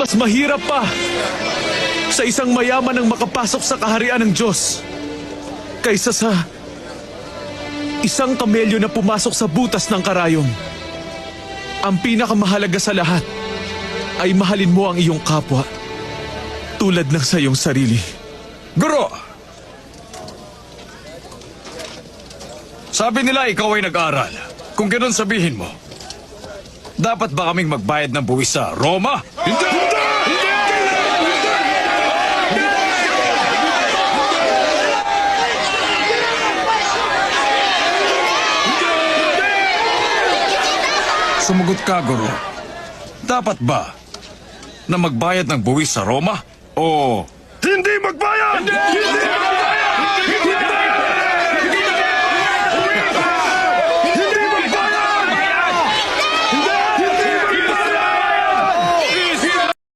Mas mahirap pa sa isang mayaman ang makapasok sa kaharian ng Diyos kaysa sa isang kamelyo na pumasok sa butas ng karayom. Ang pinakamahalaga sa lahat ay mahalin mo ang iyong kapwa tulad ng sa iyong sarili. Guro! Sabi nila ikaw ay nag-aral. Kung ganun sabihin mo, dapat ba kaming magbayad ng buwis sa Roma? Hindi! Sumagot ka, Guro. Dapat ba na magbayad ng buwis sa Roma? O hindi magbayad! Hindi! magbayad! Hindi!